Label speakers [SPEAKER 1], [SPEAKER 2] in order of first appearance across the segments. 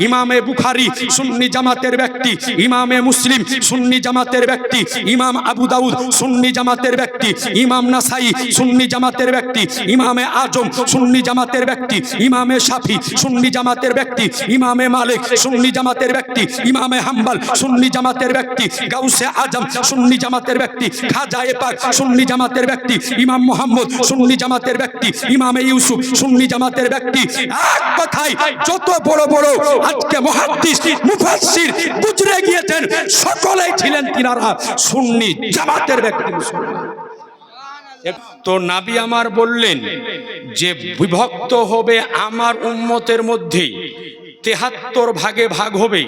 [SPEAKER 1] ইমামে বুখারি সুন্নি জামাতের ব্যক্তি ইমামে মুসলিম সুন্নি জামাতের ব্যক্তি ইমাম আবু দাউদ সুন্নি জামাতের ব্যক্তি ইমাম নাসাই সুন্নি জামাতের ব্যক্তি ইমামে আজম সুন্নি জামাতের ব্যক্তি ইমামে শাফি সুন্নি জামাতের ব্যক্তি ইমামে মালিক সুন্নি জামাতের ব্যক্তি ইমামে হাম্বাল সুন্নি জামাতের ব্যক্তি গাউসে আজম সুন্নি জামাতের ব্যক্তি খাজা পাক সুন্নি জামাতের ব্যক্তি ইমাম মোহাম্মদ সুন্নি জামাতের ব্যক্তি ইমামে ইউসুফ সুন্নি জামাতের ব্যক্তি এক কথায় যত বড় বড় আজকে মহাদ্দিস মুফাসসির গুজরে গিয়েছেন। সকলেই ছিলেন তিনারা সুন্নি জামাতের ব্যক্তি। তো নাবি আমার বললেন, যে বিভক্ত হবে আমার উম্মতের মধ্যে, তেহাত্তর ভাগে ভাগ হবে।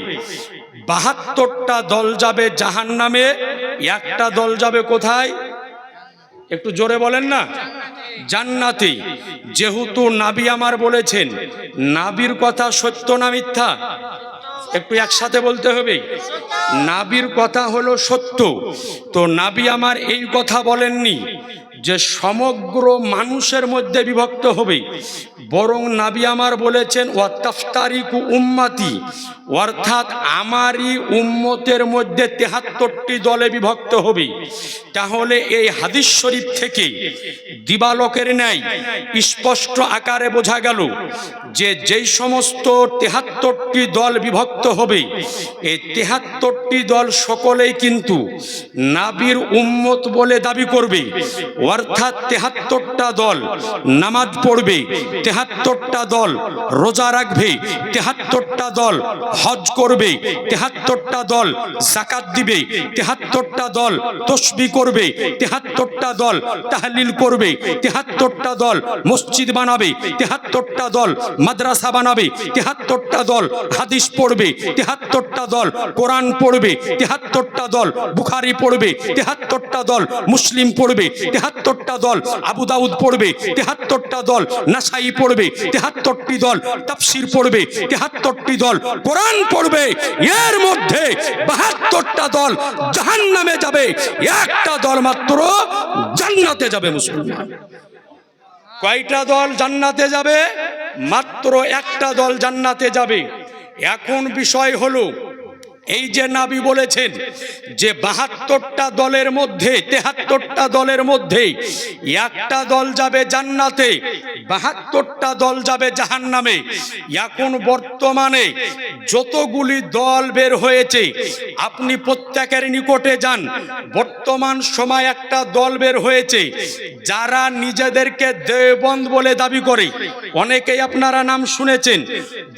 [SPEAKER 1] বাহাত্তরটা দল যাবে জাহান নামে একটা দল যাবে কোথায়? একটু জোরে বলেন না। জান্নাতে। যেহেতু নাবি আমার বলেছেন, নাবির কথা সত্য না মিথ্যা? একটু একসাথে বলতে হবে। নাবির কথা হলো সত্য। তো নাবি আমার এই কথা বলেননি যে সমগ্র মানুষের মধ্যে বিভক্ত হবে। বরং নাবি আমার বলেছেন, ওয়াত্তাফতারিকু উম্মাতি। অর্থাৎ আমারই উম্মতের মধ্যে তেহাত্তরটি দলে বিভক্ত হবে। তাহলে এই হাদিস শরীফ থেকে দিবালকের ন্যায় স্পষ্ট আকারে বোঝা গেল যে যেই সমস্ত তেহাত্তরটি দল বিভক্ত হবে, এই তেহাত্তরটি দল সকলেই কিন্তু নাবির উম্মত বলে দাবি করবে। অর্থাৎ তেহাত্তরটা দল নামাজ পড়বে, তেহাত্তরটা দল রোজা রাখবে, তেহাত্তরটা দল হজ করবে, তেহাত্তরটা দল জাকাত দিবে, তেহাত্তরটা দল তসবি করবে, তেহাত্তরটা দল তাহলিল করবে, তেহাত্তরটা দল মসজিদ বানাবে, তেহাত্তরটা দল মাদ্রাসা বানাবে, তেহাত্তরটা দল হাদিস পড়বে, তেহাত্তরটা দল কোরআন পড়বে, তেহাত্তরটা দল বুখারি পড়বে, তেহাত্তরটা দল মুসলিম পড়বে, তেহাত্তরটা দল আবু দাউদ পড়বে, তেহাত্তরটা দল নাসাই পড়বে, তেহাত্তরটি দল তাফসির পড়বে, তেহাত্তরটি দল কোরআন পড়বে, এর মধ্যে বাহাত্তরটা দল জাহান নামে যাবে, একটা দল মাত্র জান্নাতে যাবে মুসলমান। কয়টা দল জান্নাতে যাবে? মাত্র একটা দল জান্নাতে যাবে। এখন বিষয় হলো, এই যে নাবি বলেছেন যে বাহাত্তরটা দলের মধ্যে, তেহাত্তরটা দলের মধ্যে একটা দল যাবে জান্নাতে বাহাত্তরটা দল যাবে জাহান নামে এখন বর্তমানে যতগুলি দল বের হয়েছে, আপনি প্রত্যেকের নিকটে যান। বর্তমান সময় একটা দল বের হয়েছে, যারা নিজেদেরকে দেবন্দ বলে দাবি করে। অনেকেই আপনারা নাম শুনেছেন,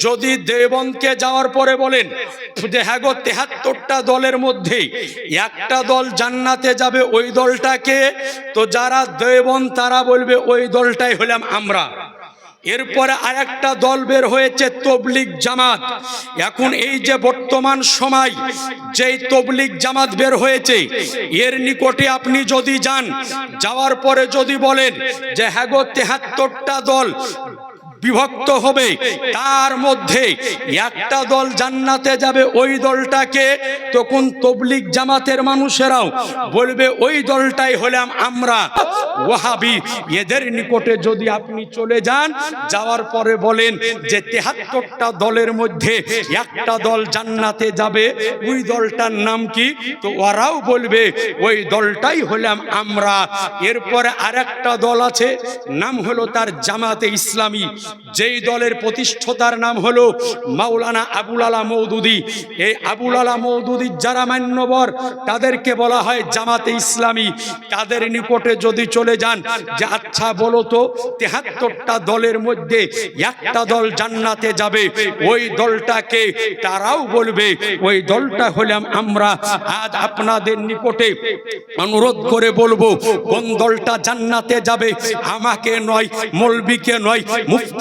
[SPEAKER 1] যদি দেবন্দকে যাওয়ার পরে বলেন, যে হ্যাঁ গো, তেহাত্তরটা দলের মধ্যে একটা দল জান্নাতে যাবে, ওই দলটাকে তো যারা দেবন তারা বলবে, ওই দলটাই হলাম আমরা। এরপরে আরেকটা দল বের হয়েছে তবলিক জামাত। এখন এই যে বর্তমান সময়, যেই তবলিক জামাত বের হয়েছে, এর নিকটে আপনি যদি যান, যাওয়ার পরে যদি বলেন যে হ্যাগো তেহাত্তরটা দল বিভক্ত হবে। তার মধ্যে একটা দল জান্নাতে যাবে, ওই দলটাকে তখন তবলিগ জামাতের মানুষেরাও বলবে, ওই দলটাই হলাম আমরা। ওয়াহাবি, এদের নিকটে যদি আপনি চলে যান, যাওয়ার পরে বলেন যে তেহাত্তরটা দলের মধ্যে একটা দল জান্নাতে যাবে, ওই দলটার নাম কি? তো ওরাও বলবে, ওই দলটাই হলাম আমরা। এরপরে আরেকটা দল আছে, নাম হলো তার জামাতে ইসলামী। যেই দলের প্রতিষ্ঠাতার নাম হলো মাওলানা আবুল আলা মৌদুদি। এই আবুল আলা মৌদুদির যারা মান্যবর, তাদেরকে বলা হয় জামাতে ইসলামী। তাদের নিকটে যদি চলে যান, যে আচ্ছা বলো তো, তেহাত্তরটা দলের মধ্যে একটা দল জান্নাতে যাবে, ওই দলটাকে তারাও বলবে, ওই দলটা হলাম আমরা। আজ আপনাদের নিকটে অনুরোধ করে বলব, কোন দলটা জান্নাতে যাবে? আমাকে নয়, মলবিকে নয়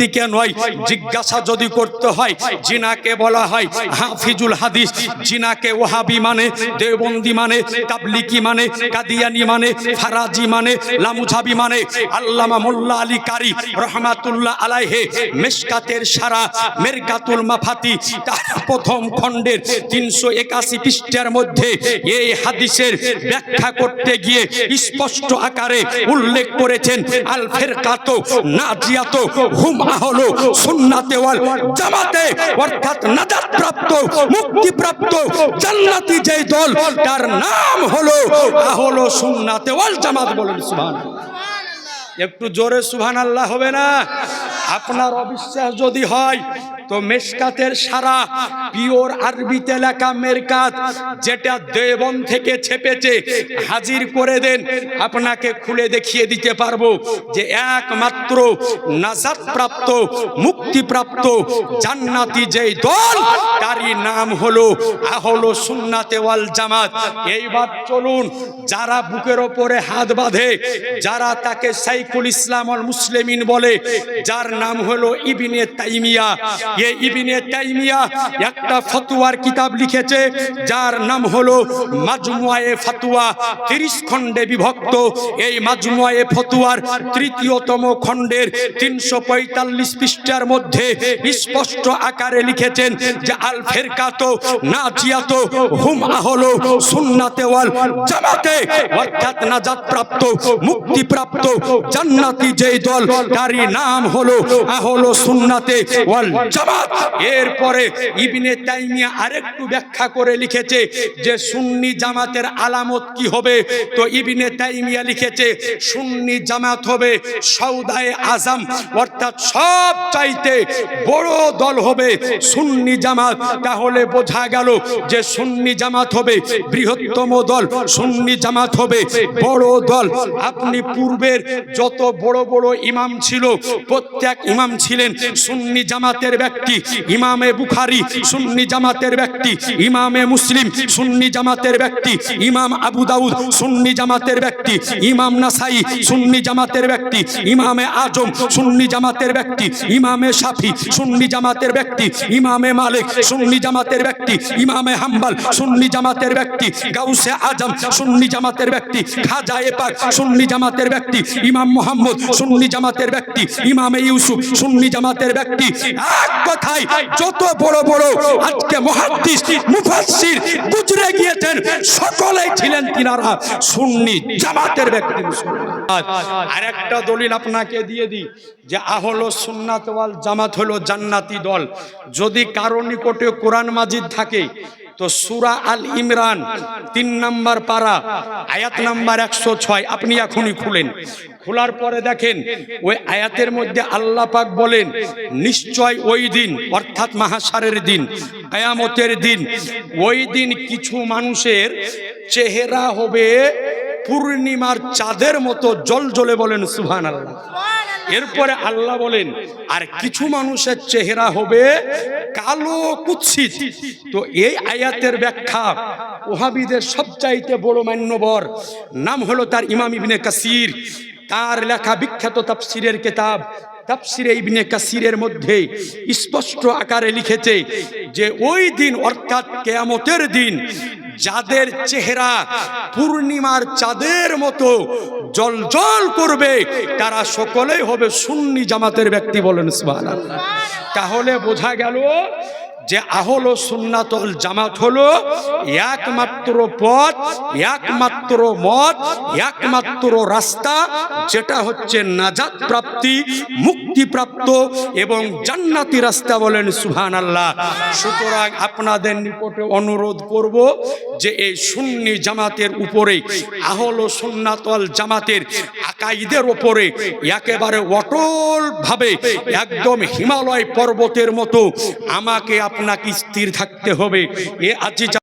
[SPEAKER 1] মুফতিকে নয়, জিজ্ঞাসা যদি করতে হয়, জিনাকে বলা হয়, হাফিজুল হাদিস, জিনাকে ওহাবি মানে দেওবন্দি মানে তাবলিকি মানে কাদিয়ানি মানে ফারাজি মানে লামুঝাবি মানে আল্লামা মোল্লা আলী কারি রহমাতুল্লাহ আলাইহে মেশকাতের সারা, মেরকাতুল মাফাতি, তার প্রথম খণ্ডের তিনশো একাশি পৃষ্ঠার মধ্যে এই হাদিসের ব্যাখ্যা করতে গিয়ে স্পষ্ট আকারে উল্লেখ করেছেন, আল ফেরকাতো নাজিয়াতো হুম হলো সুন্নাতে ওয়াল জামাতে, অর্থাৎ নাজাত প্রাপ্ত মুক্তি প্রাপ্ত জান্নাতি যেই দল, তার নাম হলো আহলো সুন্নাতে ওয়াল জামাত বলেন, সুবহানাল্লাহ। একটু জোরে সুবহান আল্লাহ হবে না? আপনার অবিশ্বাস যদি হয় তো মেশকাতের সারা পিওর আরবিতে লেখা মেরকাত যেটা দেবন থেকে ছেপেছে, হাজির করে দেন, আপনাকে খুলে দেখিয়ে দিতে পারব যে একমাত্র নাজাত প্রাপ্ত মুক্তি প্রাপ্ত জান্নাতি যেই দল, তারই নাম হলো আহলো সুন্নাতে ওয়াল জামাত। এইবার চলুন, যারা বুকের ওপরে হাত বাঁধে, যারা তাকে সাইকুল ইসলাম মুসলিমিন বলে, যার নাম হলো ইবিনে তাইমিয়া নাম হলো মাজমুয়ায়ে ফাতুয়া 30 খণ্ডে বিভক্ত। এই মাজমুয়ায়ে ফতুয়ার তৃতীয়তম খণ্ডের 345 পৃষ্ঠার মধ্যে স্পষ্ট আকারে লিখেছেন যে আল ফেরকাতো নাজিয়াতো হুম আহলো সুন্নাতে ওয়াল জামাতে, অর্থাৎ নাজাত প্রাপ্ত মুক্তি জান্নাতি যেই দল, তারই নাম হলো আহলো সুন্নাতে ওয়াল জামাত এরপরে ইবনে তাইমিয়া আরেকটু ব্যাখ্যা করে লিখেছে যে সুন্নি জামাতের আলামত কি হবে? তো ইবনে তাইমিয়া লিখেছে, সুন্নি জামাত হবে সৌদায়ে আজম, অর্থাৎ সব চাইতে বড় দল হবে সুন্নি জামাত। তাহলে বোঝা গেল যে সুন্নি জামাত হবে বৃহত্তম দল, সুন্নি জামাত হবে বড় দল। আপনি পূর্বের যত বড় বড় ইমাম ছিল, প্রত্যেক ইমাম ছিলেন সুন্নি জামাতের ব্যক্তি ইমামে বুখারি সুন্নি জামাতের ব্যক্তি ইমামে মুসলিম সুন্নি জামাতের ব্যক্তি ইমাম আবু দাউদ সুন্নি জামাতের ব্যক্তি ইমাম নাসাই সুন্নি জামাতের ব্যক্তি ইমামে আজম সুন্নি জামাতের ব্যক্তি ইমামে শাফি সুন্নি জামাতের ব্যক্তি ইমামে মালিক সুন্নি জামাতের ব্যক্তি ইমামে হাম্বাল সুন্নি জামাতের ব্যক্তি গাউসে আজম সুন্নি জামাতের ব্যক্তি খাজা এপাক সুন্নি জামাতের ব্যক্তি ইমাম মোহাম্মদ সুন্নি জামাতের ব্যক্তি ইমামে ইউসুফ সুন্নি জামাতের ব্যক্তি কথায় যত বড় বড় আজকে মহাদ্দিস মুফাসসির গুজরে গিয়েছেন, সকলেই ছিলেন তিনারা সুন্নি জামাতের ব্যক্তি। আর একটা দলিল আপনাকে দিয়ে দিই, যে আহলো সুন্নাত ওয়াল জামাত হলো জান্নাতি দল। যদি কারও নিকটে কোরআন মাজিদ থাকে, তো সুরা আল ইমরান, তিন নাম্বার পারা, আয়াত নাম্বার একশো ছয়, আপনি এখনই খুলেন। খোলার পরে দেখেন ওই আয়াতের মধ্যে আল্লাহ পাক বলেন নিশ্চয় ওই দিন অর্থাৎ মাহাসারের দিন আয়ামতের দিন ওই দিন কিছু মানুষের চেহারা হবে পূর্ণিমার চাঁদের মতো জল জ্বলে বলেন সুহান আল্লাহ এরপরে আল্লাহ বলেন আর কিছু মানুষের চেহারা হবে কালো কুৎসিত। তো এই আয়াতের ব্যাখ্যা ওহাবিদের সবচাইতে বড় মান্যবর নাম হলো তার ইমাম ইবনে কাসির। তার লেখা বিখ্যাত তাফসিরের কেতাব, তাফসিরে ইবনে কাসিরের মধ্যে স্পষ্ট আকারে লিখেছে যে ওই দিন, অর্থাৎ কেয়ামতের দিন, যাদের চেহারা পূর্ণিমার চাঁদের মতো জল জল করবে, তারা সকলেই হবে সুন্নি জামাতের ব্যক্তি বলেন সুবহানাল্লাহ। তাহলে বোঝা গেল যে আহল সুন্নাতল জামাত হলো একমাত্র পথ, একমাত্র মত, একমাত্র রাস্তা, যেটা হচ্ছে নাজাত প্রাপ্তি মুক্তিপ্রাপ্ত এবং জান্নাতি রাস্তা বলেন সুহান আল্লাহ সুতরাং আপনাদের নিকটে অনুরোধ করব যে এই সুন্নি জামাতের উপরে, আহল সুন্নাতল জামাতের আকাইদের ওপরে একেবারে অটল ভাবে একদম হিমালয় পর্বতের মতো আমাকে আপনাকে স্থির থাকতে হবে। এ আজি